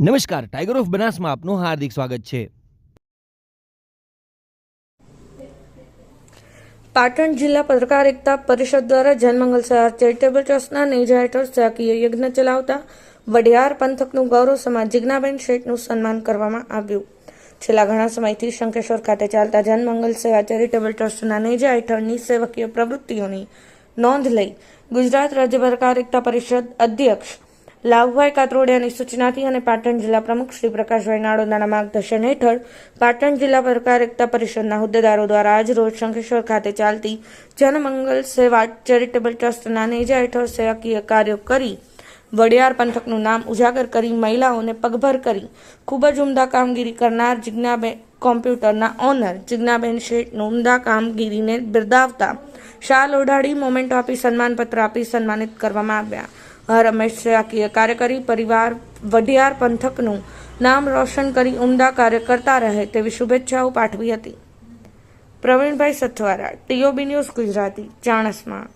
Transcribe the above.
નમસ્કાર tiger of બનાસમાં આપનું હાર્દિક સ્વાગત છે. પાટણ જિલ્લા પત્રકાર એકતા પરિષદ દ્વારા જનમંગલ સહાર ચેરિટેબલ ટ્રસ્ટના નેજા હેઠળ શાકીય યજ્ઞ ચલાવતા વડિયાર પંથકનું ગૌરવ સમાજ જિજ્ઞાબેન શેઠનું સન્માન કરવામાં આવ્યું. છેલ્લા ઘણા સમયથી શંકેશ્વર ખાતે ચાલતા જનમંગલ સેવા ચેરિટેબલ ટ્રસ્ટના નેજા હેઠળની સેવકીય પ્રવૃત્તિઓની નોંધ લઈ ગુજરાત રાજ્ય પત્રકાર એકતા પરિષદ અધ્યક્ષ લાભભાઈ કાતરોડિયાની સૂચનાથી અને પાટણ જિલ્લા પ્રમુખ શ્રી પ્રકાશભાઈ નાડોદાના માર્ગદર્શન હેઠળ પાટણ જિલ્લા એકતા પરિષદના હોદ્દેદારો દ્વારા આજ રોજ શંખેશ્વર ખાતે ચાલતી જનમંગલ સેવા ચેરિટેબલ ટ્રસ્ટના નેજા હેઠળ સેવાકીય કાર્યો કરી વડિયાર પંથકનું નામ ઉજાગર કરી મહિલાઓને પગભર કરી ખૂબ જ ઉમદા કામગીરી કરનાર જિજ્ઞાબેન કોમ્પ્યુટરના ઓનર જિજ્ઞાબેન શેઠનું ઉમદા કામગીરીને બિરદાવતા શાલ ઓઢાડી મોમેન્ટો આપી સન્માનપત્ર આપી સન્માનિત કરવામાં આવ્યા. રમેશ કાર્યકરી પરિવાર વઢિયાર પંથકનું નામ રોશન કરી ઉમદા કાર્ય કરતા રહે તેવી શુભેચ્છાઓ પાઠવી હતી. Pravinbhai Sathwara TOB news Gujarati, ચાણસમાં.